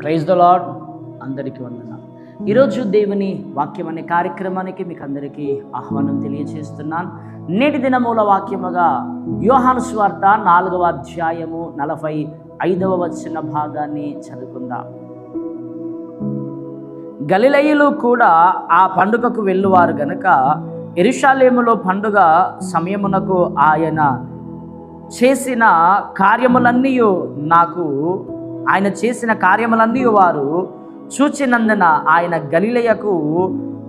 Praise the lord అందరికీ వందన ఈరోజు దేవుని వాక్యం అనే కార్యక్రమానికి మీకు అందరికీ ఆహ్వానం తెలియజేస్తున్నాను నేటి దినమూల వాక్యముగా యోహాను స్వార్త నాలుగవ అధ్యాయము నలభై ఐదవ వచ్చిన భాగాన్ని చదువుకుందాం. గలిలయులు కూడా ఆ పండుగకు వెళ్ళువారు గనుక ఎరుషాలేములో పండుగ సమయమునకు ఆయన చేసిన కార్యములన్నీ నాకు ఆయన చేసిన కార్యములన్నీ వారు చూచినందున ఆయన గలిలయకు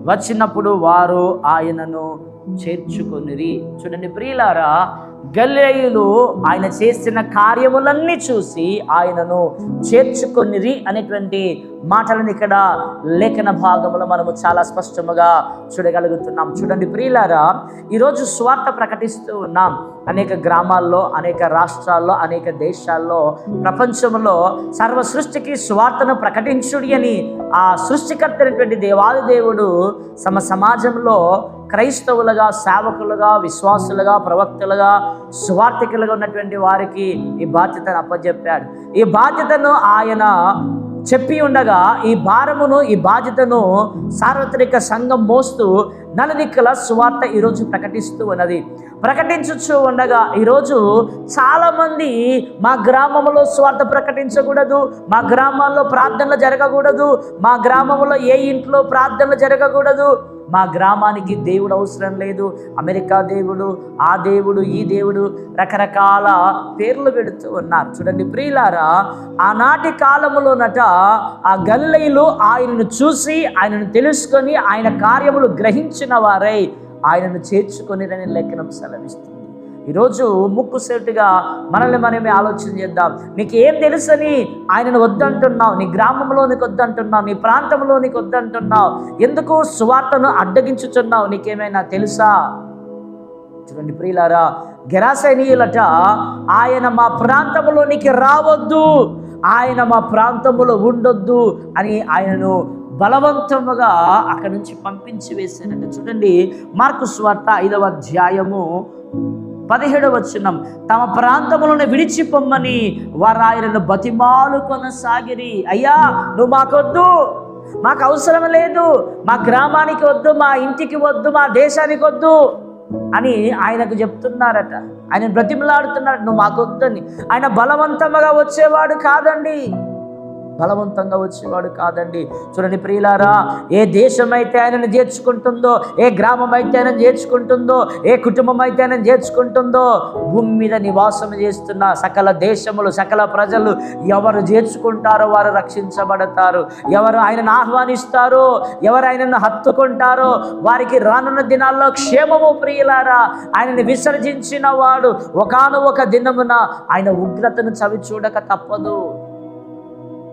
వచ్చినప్పుడు వారు ఆయనను చేర్చుకొనిరి. చూడండి ప్రియులారా గల్లేయులు ఆయన చేసిన కార్యములన్నీ చూసి ఆయనను చేర్చుకొనిరి అనేటువంటి మాటలను ఇక్కడ లేఖన భాగంలో మనము చాలా స్పష్టముగా చూడగలుగుతున్నాం. చూడండి ప్రియులారా ఈరోజు స్వార్థ ప్రకటిస్తూ ఉన్నాం. అనేక గ్రామాల్లో అనేక రాష్ట్రాల్లో అనేక దేశాల్లో ప్రపంచంలో సర్వ సృష్టికి స్వార్థను ప్రకటించుడి అని ఆ సృష్టికర్త అయినటువంటి దేవాది దేవుడు సమ సమాజంలో క్రైస్తవులుగా సేవకులుగా విశ్వాసులుగా ప్రవక్తలుగా సువార్థికులుగా ఉన్నటువంటి వారికి ఈ బాధ్యతను అప్పచెప్పాడు ఈ బాధ్యతను ఆయన చెప్పి ఉండగా ఈ భారమును ఈ బాధ్యతను సార్వత్రిక సంఘం మోస్తూ నలుదిక్కుల సువార్త ఈరోజు ప్రకటిస్తూ ఉన్నది. ప్రకటించచ్చు ఉండగా ఈరోజు చాలామంది మా గ్రామంలో స్వార్థ ప్రకటించకూడదు మా గ్రామాల్లో ప్రార్థనలు జరగకూడదు మా గ్రామంలో ఏ ఇంట్లో ప్రార్థనలు జరగకూడదు మా గ్రామానికి దేవుడు అవసరం లేదు. అమెరికా దేవుడు ఆ దేవుడు ఈ దేవుడు రకరకాల పేర్లు పెడుతూ ఉన్నారు. చూడండి ప్రియులారా ఆనాటి కాలములోనట ఆ గల్లైలు ఆయనను చూసి ఆయనను తెలుసుకొని ఆయన కార్యములు గ్రహించిన వారై ఆయనను చేర్చుకొనిరని లెక్కనం సెలవిస్తుంది. ఈరోజు ముక్కుసేటుగా మనల్ని మనమే ఆలోచన చేద్దాం. నీకు ఏం తెలుసని ఆయనను వద్దంటున్నావు. నీ గ్రామంలోనికి వద్దంటున్నావు నీ ప్రాంతంలోనికి వద్దంటున్నావు ఎందుకు సువార్తను అడ్డగించుచున్నావు? నీకేమైనా తెలుసా? చూడండి ప్రియులారా గెరాసైనీయులట ఆయన మా ప్రాంతంలోనికి రావద్దు. ఆయన మా ప్రాంతంలో ఉండొద్దు అని ఆయనను బలవంతముగా అక్కడి నుంచి పంపించి వేశారంట. చూడండి మార్కు స్వార్త ఐదవ అధ్యాయము పదిహేడవ వచనం తమ ప్రాంతములను విడిచిపొమ్మని వారు ఆయనను బతిమాలు కొనసాగిరి. అయ్యా నువ్వు మాకొద్దు మాకు అవసరం లేదు మా గ్రామానికి వద్దు మా ఇంటికి వద్దు మా దేశానికి వద్దు అని ఆయనకు చెప్తున్నారట. ఆయన బ్రతిమలాడుతున్నాడు నువ్వు మాకొద్దని. ఆయన బలవంతంగా వచ్చేవాడు కాదండి. బలవంతంగా వచ్చేవాడు కాదండి. చూడండి ప్రియులారా ఏ దేశం అయితే ఆయనను చేర్చుకుంటుందో ఏ గ్రామం అయితే ఆయన చేర్చుకుంటుందో ఏ కుటుంబం అయితే ఆయన చేర్చుకుంటుందో భూమి మీద నివాసం చేస్తున్న సకల దేశములు సకల ప్రజలు ఎవరు చేర్చుకుంటారో వారు రక్షించబడతారు. ఎవరు ఆయనను ఆహ్వానిస్తారో ఎవరు ఆయనను హత్తుకుంటారో వారికి రానున్న దినాల్లో క్షేమము ప్రియులారా ఆయనని విసర్జించిన వాడు ఒకనొక దినమున ఆయన ఉగ్రతను చవి చూడక తప్పదు.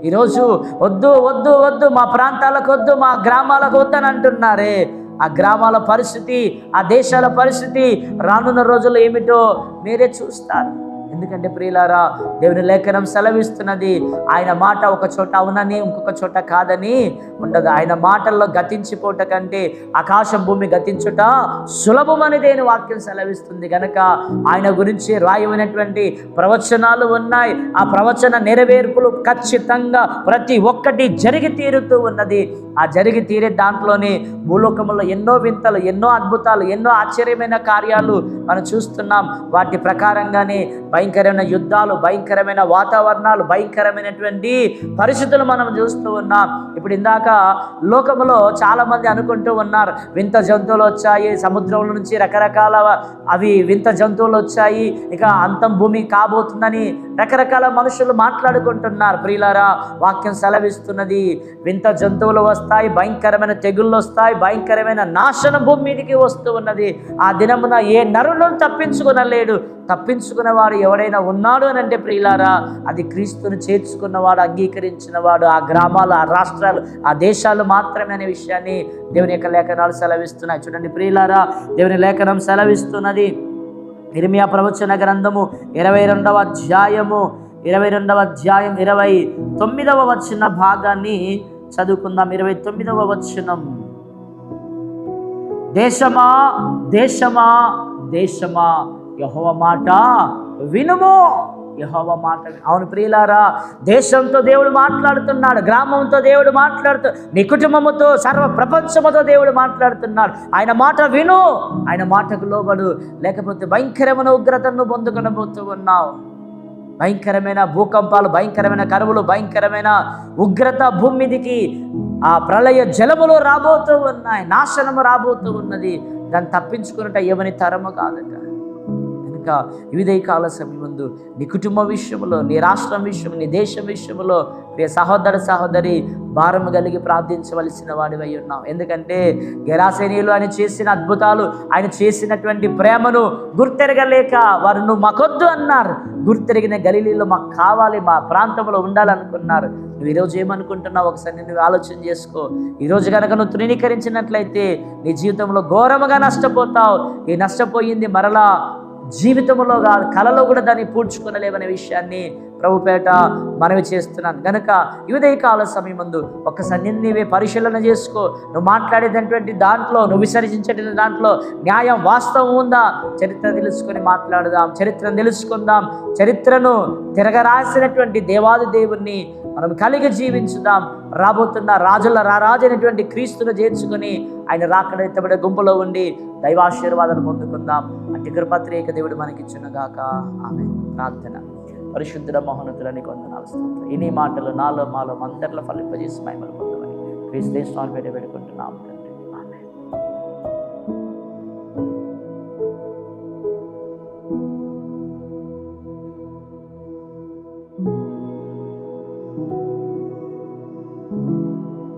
ఈరోజు వద్దు వద్దు వద్దు మా ప్రాంతాలకు వద్దు మా గ్రామాలకు వద్దని అంటున్నారే. ఆ గ్రామాల పరిస్థితి ఆ దేశాల పరిస్థితి రానున్న రోజుల్లో ఏమిటో మీరే చూస్తారు. ఎందుకంటే ప్రియులారా దేవుని లేఖనం సెలవిస్తున్నది ఆయన మాట ఒక చోట అవునని ఇంకొక చోట కాదని ఉండదు. ఆయన మాటల్లో గతించిపోట కంటే ఆకాశం భూమి గతించుట సులభమని దేని వాక్యం సెలవిస్తుంది కనుక ఆయన గురించి రాయమైనటువంటి ప్రవచనాలు ఉన్నాయి. ఆ ప్రవచన నెరవేర్పులు ఖచ్చితంగా ప్రతి ఒక్కటి జరిగి తీరుతూ ఉన్నది. ఆ జరిగి తీరే దాంట్లోనే భూలోకంలో ఎన్నో వింతలు ఎన్నో అద్భుతాలు ఎన్నో ఆశ్చర్యమైన కార్యాలు మనం చూస్తున్నాం. వాటి ప్రకారంగానే భయంకరమైన యుద్ధాలు భయంకరమైన వాతావరణాలు భయంకరమైనటువంటి పరిస్థితులు మనం చూస్తూ ఉన్నాం. ఇప్పుడు ఇందాక లోకంలో చాలామంది అనుకుంటూ ఉన్నారు వింత జంతువులు వచ్చాయి సముద్రంలో నుంచి రకరకాల అవి వింత జంతువులు వచ్చాయి ఇక అంతం భూమి కాబోతుందని రకరకాల మనుషులు మాట్లాడుకుంటున్నారు. ప్రియులారా వాక్యం సెలవిస్తున్నది వింత జంతువులు వస్తాయి భయంకరమైన తెగుళ్ళు వస్తాయి భయంకరమైన నాశనం భూమి మీదకి వస్తూ ఉన్నది. ఆ దినమున ఏ నరులను తప్పించుకునలేడు. తప్పించుకున్నవాడు ఎవడైనా ఉన్నాడు అని అంటే ప్రియులారా అది క్రీస్తుని చేర్చుకున్నవాడు అంగీకరించినవాడు. ఆ గ్రామాలు ఆ రాష్ట్రాలు ఆ దేశాలు మాత్రమే అనే విషయాన్ని దేవుని యొక్క లేఖనాలు సెలవిస్తున్నాయి. చూడండి ప్రియులారా దేవుని లేఖనం సెలవిస్తున్నది. ఇర్మియా ప్రవచన గ్రంథము ఇరవై రెండవ అధ్యాయము ఇరవై రెండవ అధ్యాయం ఇరవై తొమ్మిదవ వచ్చిన భాగాన్ని చదువుకుందాం ఇరవై తొమ్మిదవ వచనం. దేశమా దేశమా దేశమా యహోవ మాట వినుము. యహోవ మాట అవును ప్రియులారా దేశంతో దేవుడు మాట్లాడుతున్నాడు గ్రామంతో దేవుడు మాట్లాడుతూ నీ కుటుంబముతో సర్వ ప్రపంచముతో దేవుడు మాట్లాడుతున్నాడు. ఆయన మాట విను. ఆయన మాటకు లోబడు. లేకపోతే భయంకరమైన ఉగ్రతను పొందుకొనబోతూ ఉన్నావు. భయంకరమైన భూకంపాలు భయంకరమైన కరువులు భయంకరమైన ఉగ్రత భూమి మీదికి ఆ ప్రళయ జలములు రాబోతూ ఉన్నాయి నాశనము రాబోతూ ఉన్నది. దాన్ని తప్పించుకున్నట్ట ఎవని తరము కాదట కనుక వివిధ కాల సమయమందు నీ కుటుంబ విషయంలో నీ రాష్ట్రం విషయం నీ దేశం విషయంలో ప్రియ సహోదర సహోదరి భారము కలిగి ప్రార్థించవలసిన వాడివై ఉన్నాం ఎందుకంటే గెరాసేనీయులు ఆయన చేసిన అద్భుతాలు ఆయన చేసినటువంటి ప్రేమను గుర్తెరగలేక వారు నువ్వు మాకొద్దు అన్నారు. గుర్తెరిగిన గలీలీలో మాకు కావాలి మా ప్రాంతంలో ఉండాలనుకున్నారు. నువ్వు ఈరోజు ఏమనుకుంటున్నావు ఒకసారి నువ్వు ఆలోచన చేసుకో. ఈరోజు కనుక నువ్వు తృణీకరించినట్లయితే నీ జీవితంలో ఘోరముగా నష్టపోతావు. ఈ నష్టపోయింది మరలా జీవితంలో కాదు కలలో కూడా దాన్ని పూడ్చుకొనలేవనే విషయాన్ని ప్రభుపేట మనవి చేస్తున్నాను. కనుక యువదయ కాల సమయం ముందు ఒక్కసారి నీవే పరిశీలన చేసుకో. నువ్వు మాట్లాడేటటువంటి దాంట్లో నువ్వు విసర్జించేటువంటి దాంట్లో న్యాయం వాస్తవం ఉందా? చరిత్ర తెలుసుకొని మాట్లాడదాం చరిత్రను తెలుసుకుందాం. చరిత్రను తిరగరాసినటువంటి దేవాది దేవుణ్ణి మనం కలిగి జీవించుదాం. రాబోతున్న రాజుల రారాజు అయినటువంటి క్రీస్తును చేర్చుకొని ఆయన రాకడ ఎత్తబడే గుంపులో ఉండి దైవాశీర్వాదాలు పొందుకుందాం. అట్టి కృపత్రేక దేవుడు మనకిచ్చునుగాక ఆమె ప్రార్థన. పరిశుద్ధుడ మహోన్నతులని కొందనాలు స్తోత్రం ఇన్ని మాటలు నాలో మాలో అందరిలో ఫలింపజేసి మహిమలు పొందమని క్రీస్తు స్వామి పెట్టి తండ్రి.